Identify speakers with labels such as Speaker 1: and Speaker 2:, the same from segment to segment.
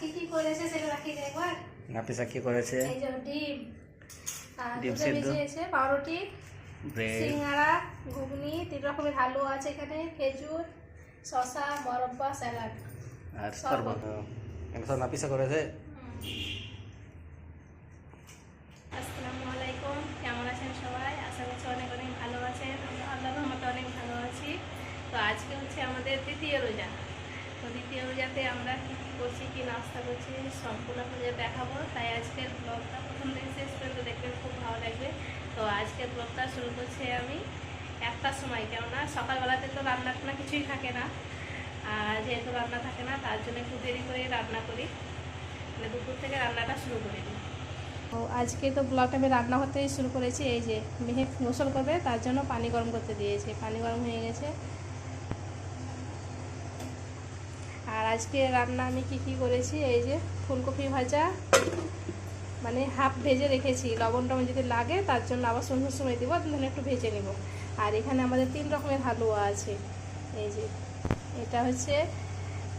Speaker 1: কি কি করেছে সেটা রাখি একবার
Speaker 2: নাপিসা কি করেছে
Speaker 1: এই যে ডিম
Speaker 2: ডিম
Speaker 1: দুধে পাউরুটি সিঙ্গাড়া ঘুগনি তিন রকমের হালুয়া আছে এখানে খেজুর শসা মরব্বা স্যালাড
Speaker 2: আর
Speaker 1: শরবত।
Speaker 2: সব নাপিসা করেছে
Speaker 1: আসসালামু আলাইকুম কেমন আছেন সবাই আশা করছি অনেক অনেক ভালো আছেন আমরা আল্লাহর রহমতে অনেক ভালো আছি তো আজকে হচ্ছে আমাদের তৃতীয় রোজা তো দ্বিতীয় রোজাতে আমরা কী করছি কী নাস্তা করছি, সম্পূর্ণ আপনাদের দেখাবো। তাই আজকের ব্লগটা প্রথম থেকে শেষ পর্যন্ত দেখবেন খুব ভালো লাগবে। তো আজকের ব্লগটা শুরু করছি আমি একটার সময়, কেননা সকালবেলাতে তো রান্না টান্না কিছুই থাকে না। আর যেহেতু রান্না থাকে না, তার জন্য একটু দেরি করে রান্না করি। মানে দুপুর থেকে রান্নাটা শুরু করে দিই। ও আজকে তো ব্লগটা আমি রান্না করতেই শুরু করেছি, এই যে মেহে গোসল করবে, তার জন্য পানি গরম করতে দিয়েছে। পানি গরম হয়ে গেছে আর আজকে রান্না আমি কি কি করেছি? এই যে ফুলকপি ভাজা মানে হাফ ভেজে রেখেছি। লবণ টবণ যদি লাগে, তার জন্য আবার সন্ধ্যার সময় দিব তখন একটু ভেজে নেব। আর এখানে আমাদের তিন রকমের হালুয়া আছে। এই যে, এটা হচ্ছে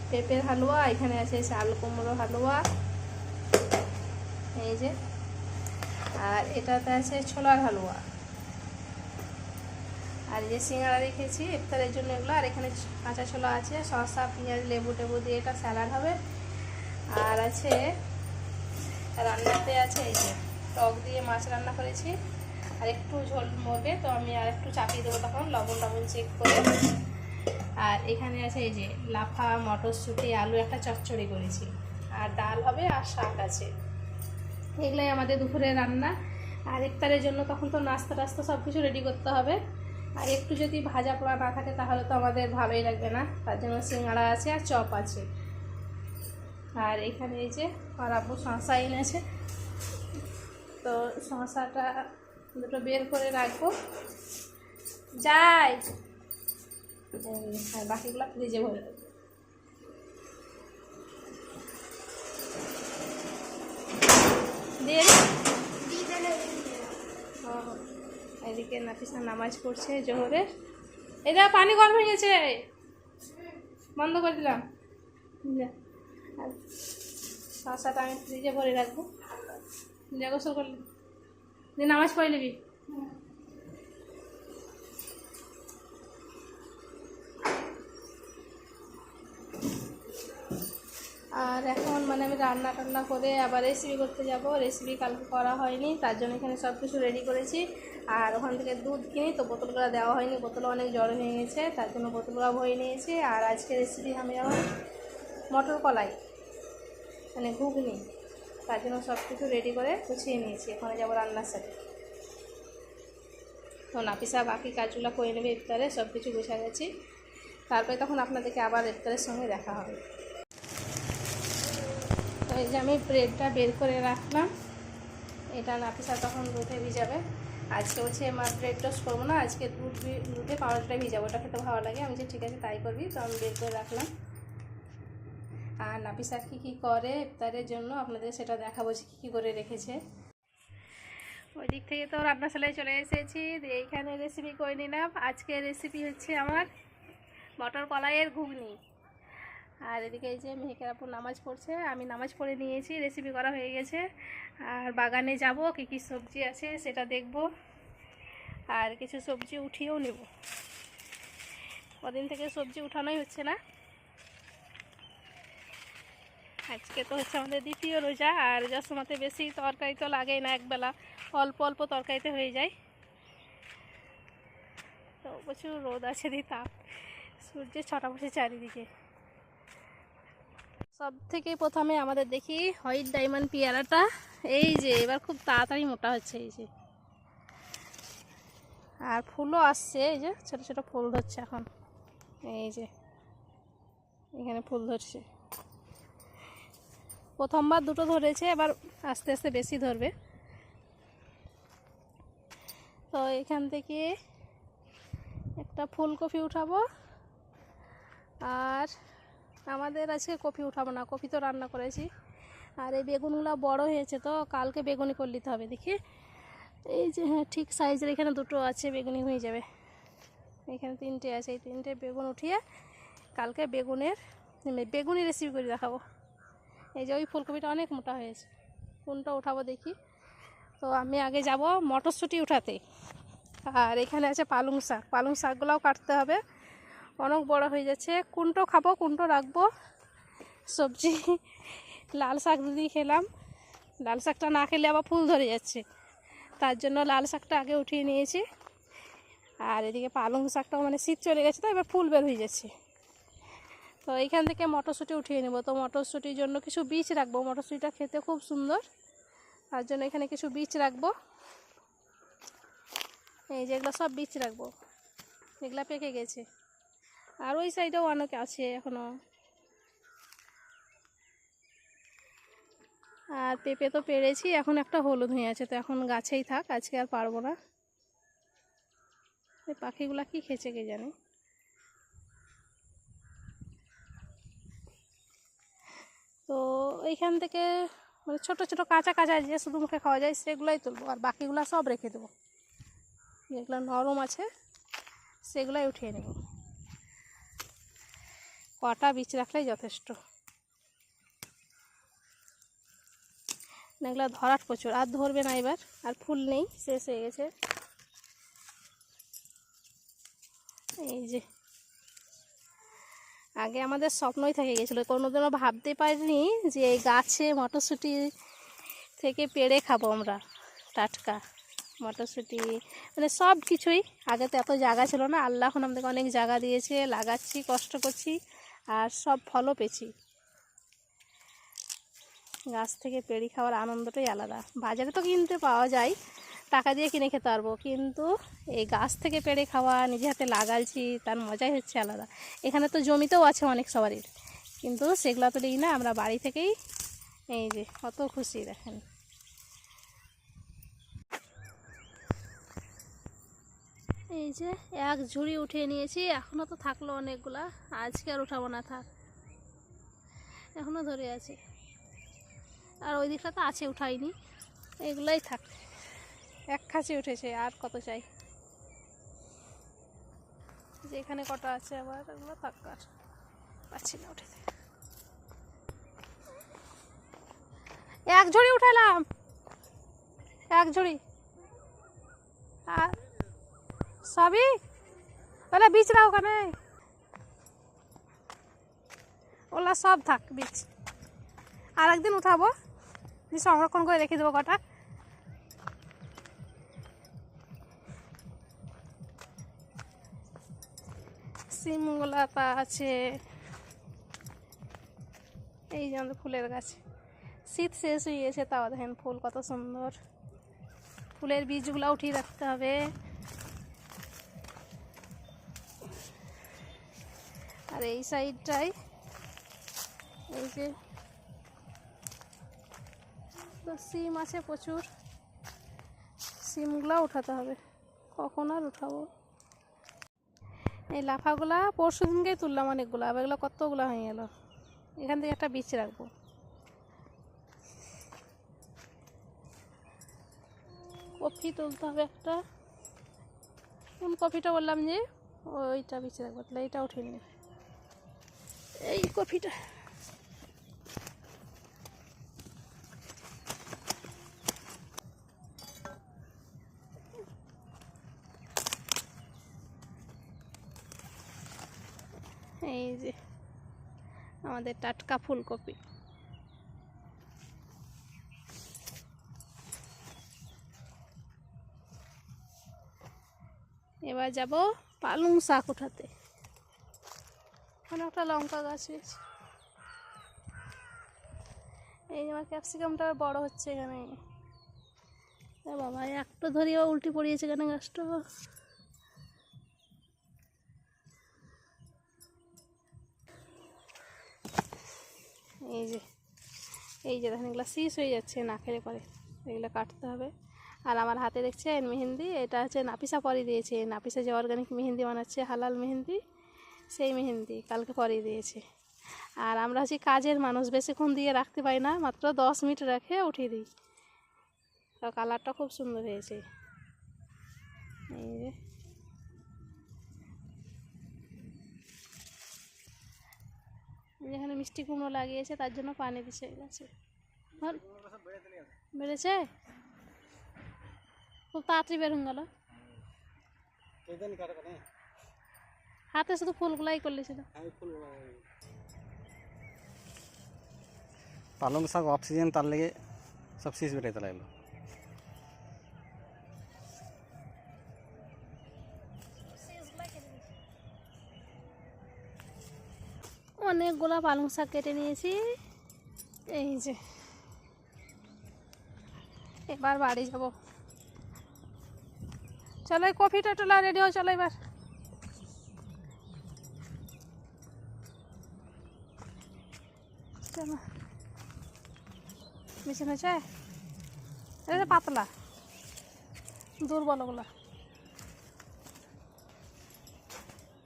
Speaker 1: পেঁপের হালুয়া, এখানে আছে চাল কুমড়ো হালুয়া। এই যে, আর এটাতে আছে ছোলার হালুয়া। আর যে সিঙ্গাড়া রেখেছি ইফতারের জন্য এগুলো। আর এখানে কাঁচা ছোলা আছে, শসা, পেঁয়াজ, লেবু টেবু দিয়ে এটা স্যালাড হবে। আর আছে রান্নাতে আছে এই যে টক দিয়ে মাছ রান্না করেছি। আর একটু ঝোল মরবে তো আমি আর একটু চাপিয়ে দেবো তখন, লবণ লবণ চেক করে। আর এখানে আছে এই যে লাফা, মটরশুঁটি, আলু, একটা চচ্চড়ি করেছি। আর ডাল হবে আর শাক আছে। এগুলোই আমাদের দুপুরে রান্না। আর ইফতারের জন্য তখন তো নাস্তা টাস্তা সব কিছু রেডি করতে হবে। আর একটু যদি ভাজা পোড়া না থাকে তাহলে তো আমাদের ভালোই লাগবে না। তার জন্য সিঙ্গাড়া আছে আর চপ আছে। আর এখানে এই যে আর আব্বু শশা এনেছে। তো শশাটা দুটো বের করে রাখব। যাই। আর বাকিগুলো ফ্রিজে ভরে রাখব। দিয়ে দে। ও, এদিকে নাফিসা নামাজ পড়ছে জোহরে। এটা পানি গরম হয়ে গেছে। বন্ধ করে দিলাম। শসাটা আমি ফ্রিজে ভরে রাখব। গোসল করলি। নামাজ পড়ে নিবি? আর এখন মানে আমি রান্না টান্না করে আবার রেসিপি করতে যাব। রেসিপি কালকে করা হয়নি, তার জন্য এখানে সব কিছু রেডি করেছি। আর ওখান থেকে দুধ কিনি, তো বোতলগুলো দেওয়া হয়নি, বোতল অনেক জড়ো হয়ে গেছে, তার জন্য বোতলগুলো ভরে নিয়েছি। আর আজকে রেসিপি আমি আমার মটর কলাই মানে ঘুগনি, তার জন্য সব কিছু রেডি করে গুছিয়ে নিয়েছি। ওখানে যাব রান্নার সাথে। তো নাপিসা বাকি কাজগুলো করে নেবে ইফতারে সব কিছু গুছা গেছি। তারপরে তখন আপনাদেরকে আবার ইফতারের সঙ্গে দেখা হবে। তো এই যে আমি ব্রেডটা বের করে রাখলাম। এটা নাপিসা তখন দুধে ভিজাবে। আজকে হচ্ছে মা ব্রেড টোস্ট করব না, আজকে দুধ দুধে পাউডারটা ভিজাবো, ওটা খেতে ভালো লাগে। আমি যে ঠিক আছে তাই করবি, তো আমি বের করে রাখলাম। আর নাপিসা কী কী করে ইফতারের জন্য, আপনাদের সেটা দেখাবো যে কী কী করে রেখেছে। ওই দিক থেকে তো রান্না রান্নাশালায় চলে এসেছি, এইখানে রেসিপি করে নিলাম। আজকে রেসিপি হচ্ছে আমার মটর কলাইয়ের ঘুগনি। আর এদিকে এই যে মেহেকের আপুর নামাজ পড়ছে, আমি নামাজ পড়ে নিয়েছি রেসিপি করা হয়ে গেছে। আর বাগানে যাব, কী কী সবজি আছে সেটা দেখব। আর কিছু সবজি উঠিয়েও নেব। কদিন থেকে সবজি উঠানোই হচ্ছে না। আজকে তো হচ্ছে আমাদের দ্বিতীয় রোজা, আর রোজার সময়তে বেশি তরকারি তো লাগেই না, একবেলা অল্প অল্প তরকারিতে হয়ে যায়। তো প্রচুর রোদ আছে দি তাপ সূর্যের ছটা বসে চারিদিকে। সব থেকে প্রথমে আমাদের দেখি হোয়াইট ডায়মন্ড পেয়ারাটা। এই যে, এবার খুব তাড়াতাড়ি মোটা হচ্ছে, এই যে। আর ফুলও আসছে, এই যে, ছোট ছোট ফুল ধরছে এখন। এই যে, এখানে ফুল ধরছে। প্রথমবার দুটো ধরেছে, এবার আস্তে আস্তে বেশি ধরবে। তো এখান থেকে একটা ফুলকপি উঠাবো, আর আমাদের আজকে কপি উঠাবো না কপি তো রান্না করেছি। আর এই বেগুনগুলো বড় হয়েছে তো, কালকে বেগুনি করে নিতে হবে দেখি। এই যে হ্যাঁ ঠিক সাইজের এখানে দুটো আছে, বেগুনি হয়ে যাবে। এখানে তিনটে আছে, এই তিনটে বেগুন উঠিয়ে কালকে বেগুনের বেগুনি রেসিপি করে দেখাবো। এই যে, ওই ফুলকপিটা অনেক মোটা হয়েছে। কোনটা উঠাবো দেখি। তো আমি আগে যাব মটরশুঁটি উঠাতে। আর এখানে আছে পালং শাক। পালং শাকগুলোও কাটতে হবে। অনেক বড় হয়ে যাচ্ছে। কোনটো খাব, কোনটো রাখব? সবজি। লাল শাক দিয়ে খেলাম। লাল শাকটা না খেলে আবার ফুল ধরে যাচ্ছে। তার জন্য লাল শাকটা আগে উঠিয়ে নিয়েছি। আর এদিকে পালং শাকটাও মানে শীত চলে গেছে, তো এবার ফুল বের হয়ে যাচ্ছে। তো এইখান থেকে মটরশুঁটি উঠিয়ে নেব। তো মটরশুঁটির জন্য কিছু বীজ রাখব। মটরশুঁটিটা খেতে খুব সুন্দর। তার জন্য এখানে কিছু বীজ রাখব। এই যেগুলো সব বীজ রাখব। এগুলা পেকে গেছে। আর ওই সাইডেও অনেক আছে এখনও। আর পেঁপে তো পেরেছি, এখন একটা হলুদ হয়ে আছে, তো এখন গাছেই থাক, আজকে আর পারব না। এই পাখিগুলা কি খেয়েছে কে জানে? তো এইখান থেকে মানে ছোটো ছোটো কাঁচা কাঁচা যে শুধু মুখে খাওয়া যায় সেগুলোই তুলবো, আর বাকিগুলো সব রেখে দেবো। যেগুলো নরম আছে, সেগুলোই উঠিয়ে নেব। কটা বীজ রাখলেই যথেষ্ট। এগুলো ধরাট প্রচুর, আর ধরবে না এবার, আর ফুল নেই, শেষ হয়ে গেছে। এই যে। আগে আমাদের স্বপ্নই থেকে গেছিল, কোনোদিনও ভাবতে পারিনি যে এই গাছে মটরশুঁটি থেকে পেড়ে খাব আমরা, টাটকা মটরশুঁটি। মানে সব কিছুই, আগে তো এত জায়গা ছিল না, আল্লাহ এখন আমাদেরকে অনেক জায়গা দিয়েছে, লাগাচ্ছি, কষ্ট করছি। আর সব ফলও পেয়েছি। গাছ থেকে পেড়ি খাওয়ার আনন্দটাই আলাদা। বাজারে তো কিনতে পাওয়া যায়, টাকা দিয়ে কিনে খেতে পারব। কিন্তু এই গাছ থেকে পেড়ে খাওয়া নিজে হাতে লাগাচ্ছি তার মজাই হচ্ছে আলাদা। এখানে তো জমিতেও আছে অনেক সবারই। কিন্তু সেগুলো তো দিই না, আমরা বাড়ি থেকেই এই যে, কত খুশি দেখেন। এই যে এক ঝুড়ি উঠিয়ে নিয়েছি এখনও তো থাকল অনেকগুলা, আজকে আর উঠাবো না, থাক। এখনও ধরে আছি। আর ওই দিকটা তো আছে, উঠাইনি। এগুলাই থাক। এক খাঁচি উঠেছে, আর কত চাই? যে এখানে কটা আছে আবার এগুলো থাক আর। পাচ্ছি না উঠে। এক ঝুড়ি উঠালাম। এক ঝুড়ি। আর সবই বলে বীজ রাও ওখানে। ওলা সব থাক বীজ। আর একদিন উঠাবো সংরক্ষণ করে রেখে দেবো কটা। সিমগুলা তা আছে। এই যে আমাদের ফুলের গাছ। শীত শেষ হয়ে গেছে, তাও দেখেন ফুল কত সুন্দর। ফুলের বীজগুলো উঠিয়ে রাখতে হবে। আর এই সাইডটাই এই যে সিম আছে প্রচুর। সিমগুলো উঠাতে হবে। কখন আর উঠাবো? এই লাফাগুলা পরশু দিনকেই তুললাম অনেকগুলো, আবার এগুলো কতগুলো হয়ে গেল? এখান থেকে একটা বীজ রাখব। কফি তুলতে হবে একটা। কোন কফিটা বললাম যে, ওইটা বীজ রাখব, তাহলে এইটা উঠিয়ে নিয়ে এই কফিটা। এই যে আমাদের টাটকা ফুলকপি। এবার যাব পালং শাক উঠাতে। ওখানে একটা লঙ্কা গাছ হয়েছে। এই আমার ক্যাপসিকামটা বড় হচ্ছে এখানে। বাবা একটা ধরিও উল্টি পড়িয়েছে এখানে গাছটা। এই যে এই যে দেখেন, এগুলো শীষ হয়ে যাচ্ছে না খেলে পরে এগুলো কাটতে হবে। আর আমার হাতে দেখছেন মেহেন্দি? এটা হচ্ছে নাপিসা পরে দিয়েছে। নাপিসা যে অর্গানিক মেহেন্দি বানাচ্ছে, হালাল মেহেন্দি। সেই মেহেন্দি কালকে পরে দিয়েছে আর আমরা হচ্ছে কাজের মানুষ বেশিক্ষণ দিয়ে রাখতে পারি না মাত্র দশ মিনিট রেখে উঠিয়ে দিই তো কালারটা খুব সুন্দর হয়েছে এই যে যেখানে মিষ্টি কুমড়ো লাগিয়েছে তার জন্য পানি দিছে গাছে। বেড়েছে খুব তাড়াতাড়ি বের হয়ে গেল হাতে শুধু ফুলগুলাই করলেছিল।
Speaker 2: পালং শাক অক্সিজেন তার লেগে সব শীষ বেরোতে লাগল।
Speaker 1: অনেকগুলো পালং শাক কেটে নিয়েছি। এই যে এবার বাড়ি যাব। চলো কফিটা টোলা রেডি হয়ে চলো এবার। হয়েছে এটা পাতলা, দুর্বল ওগুলা।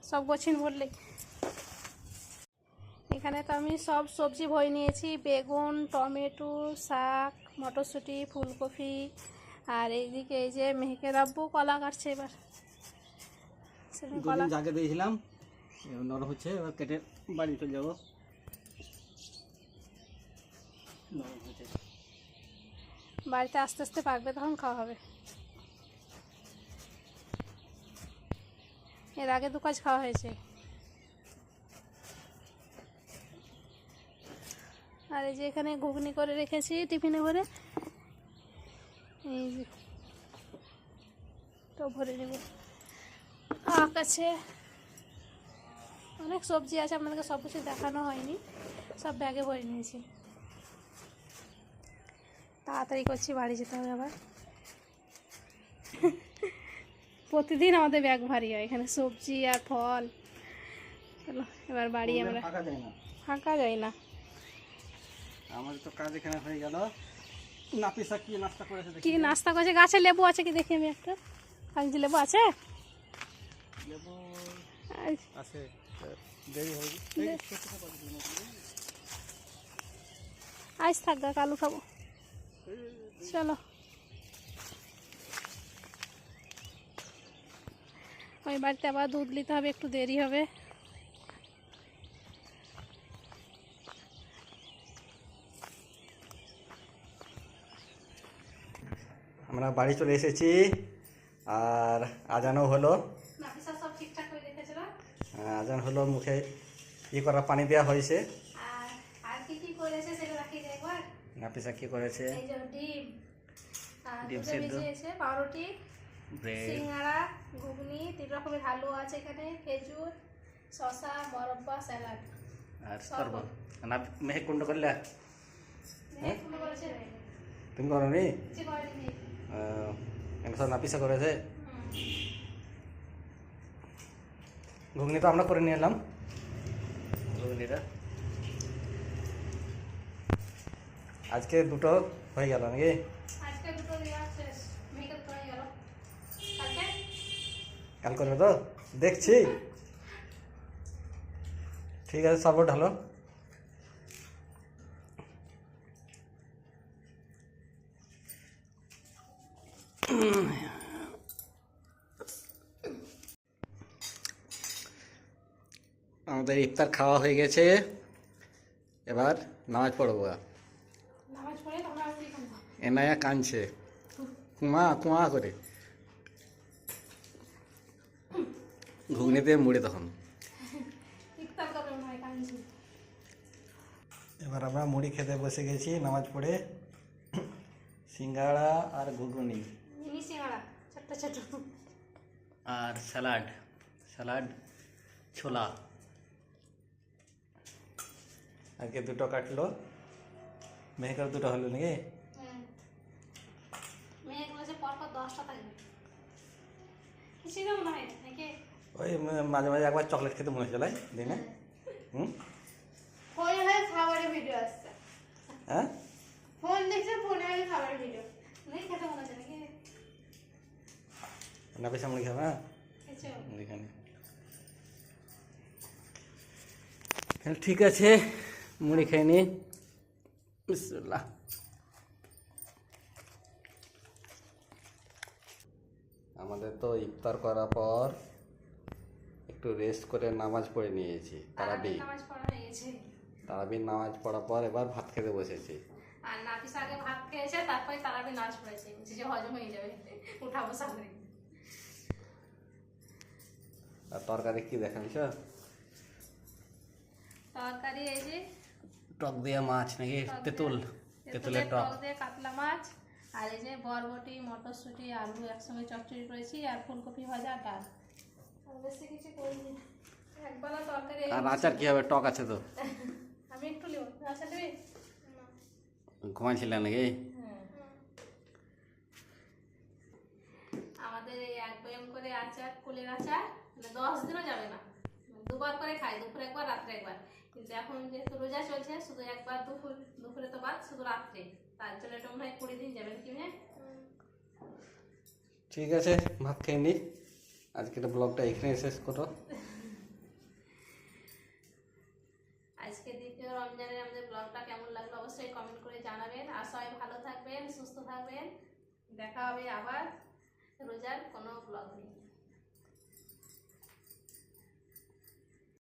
Speaker 1: সব গছিন ভরলেই এখানে তো আমি সব সবজি ভয় নিয়েছি, বেগুন, টমেটো, শাক, মটরশুঁটি, ফুলকপি, আর এইদিকে এই যে মেহেকে রাব্বু কলা কাটছে এবার। কলা
Speaker 2: জাগে দিয়েছিলাম নরম হচ্ছে, এবার কেটে বাড়ি চলে যাব।
Speaker 1: বাড়িতে আস্তে আস্তে পাকবে, তখন খাওয়া হবে। এর আগে দু কাজ খাওয়া হয়েছে। আর এই যে এখানে ঘুগনি করে রেখেছি টিফিনে ভরে। এই তো ভরে নেব। আখ আছে। অনেক সবজি আছে, আপনাদেরকে সব কিছু দেখানো হয়নি। সব ব্যাগে ভরে নিয়েছি। তাড়াতাড়ি করছি বাড়ি যেতে হবে আবার। প্রতিদিন আমাদের ব্যাগ ভারী হয় এখানে সবজি আর ফল। চলো এবার বাড়ি আমরা
Speaker 2: ফাঁকা যায় না
Speaker 1: ফাঁকা যাই না
Speaker 2: আমাদের তো কাজ এখানে হয়ে গেল। নাপি শাক কি নাস্তা করেছে
Speaker 1: কি নাস্তা করছে? গাছে লেবু আছে কি দেখি আমি একটা। কাগজি লেবু আছে?
Speaker 2: লেবু আছে দেরি
Speaker 1: আইস থাক কালু খাব। চলো। ওই বাড়িতে আবার দুধ নিতে হবে একটু দেরি হবে।
Speaker 2: আমরা বাড়ি চলে এসেছি আর আজানও হলো। আহ, আজান হলো মুখে ই করা পানি দেওয়া হয়েছে
Speaker 1: আর আর কি কি করেছে সেটা রাখি দে
Speaker 2: নাপিসা কি করেছে।
Speaker 1: এই যে ডিম।
Speaker 2: ডিম সিদ্ধ।
Speaker 1: পাউরুটি সিঙ্গাড়া ঘুগনি তিন রকমের হালুয়া আছে এখানে খেজুর শশা মরব্বা স্যালাড।
Speaker 2: আর শরবত না মেহে কুণ্ড করলে? তুমি করো নি সব নাপিসা করেছে? ঘুগনি তো আমরা করে নিয়ে এলাম। ঘুগনিটা? আজকে দুটো হয়ে গেল নাকি?
Speaker 1: আজকে দুটো শেষ মেকআপ করে গেল। কালকে?
Speaker 2: কাল করবে তো? দেখছি। ঠিক আছে সব ঢালো। আমাদের ইফতার খাওয়া হয়ে গেছে। এবার নামাজ পড়ব
Speaker 1: নামাজ পড়ে তোমরা রুটি খাব
Speaker 2: এনায়া কাঁদছে কুমা কুমা করে ঘুগনিতে মুড়ে তখন এবার আমরা মুড়ি খেতে বসে গেছি নামাজ পড়ে। সিঙ্গাড়া আর ঘুগনি।
Speaker 1: মিনি সিঙ্গাড়া ছোট্ট ছোট
Speaker 2: আর স্যালাড। স্যালাড ছোলা। আজকে দুটো কাটলো। মেহেকার দুটো হলো নাকি?
Speaker 1: হুম মেয়েগুলো পরপর দশটা থাকবে খুশি মনে হয় নাকি?
Speaker 2: ওই মাঝে মাঝে একবার চকলেট খেতে মনে চলে দিনে। হুম?
Speaker 3: ফোনে হয়ে খাবারের ভিডিও আসছে।
Speaker 2: হ্যাঁ?
Speaker 3: ফোন দেখছে ফোনে হয়ে খাবারের ভিডিও।
Speaker 1: নেই খেতে মনে নাকি?
Speaker 2: হ্যাঁ? এখানে তাহলে ঠিক আছে মুড়ি খেয়ে নি। বিসমিল্লাহ। আমাদের তো ইফতার করার পর একটু রেস্ট করে নামাজ পড়ে নিয়েছি তারাবি।
Speaker 1: নামাজ পড়া হয়ে গেছে।
Speaker 2: তারাবির নামাজ পড়ার পর এবার ভাত খেতে বসেছি।
Speaker 1: আর নাফিস আগে ভাত খেয়েছে তারপরে তারাবি নাচ পড়েছে। যে হজম হয়ে যাবে উঠাবো সামনে।
Speaker 2: আর তরকারি কি দেখাচ্ছ?
Speaker 1: তরকারি এই যে
Speaker 2: টক দিয়ে মাছ নাকি? তেঁতুল। তেঁতুলের
Speaker 1: টক দিয়ে কাতলা মাছ। আর এই যে বরবটি মটরশুঁটি আলু একসঙ্গে চচ্চড়ি করেছি আর ফুলকপি ভাজা ডাল। আর বেশি কিছু করিনি। একবেলা তরকারি
Speaker 2: আর আচার কি হবে? টক আছে তো।
Speaker 1: আমি একটু আচ্ছা নেবে
Speaker 2: ঘুমাইছিলেন নাকি?
Speaker 1: হ্যাঁ আমাদের এই এক বয়ম করে আচার কুলের আচার মানে দশ দিনও যাবে না। দুবার করে খাই দুপুরে একবার রাত্রে একবার। কিন্তু এখন যেহেতু রোজা চলছে শুধু একবার দুপুর দুপুরে তো বাদ শুধু রাত্রে।
Speaker 2: ঠিক আছে ভাত খেয়ে নি। আজকের ব্লগটা এখানে শেষ করো।
Speaker 1: আজকে দ্বিতীয় রমজানের আমাদের ব্লগটা কেমন লাগল অবশ্যই কমেন্ট করে জানাবেন। আর সবাই ভালো থাকবেন সুস্থ থাকবেন। দেখা হবে আবার রোজার কোনো ব্লগ নিয়ে।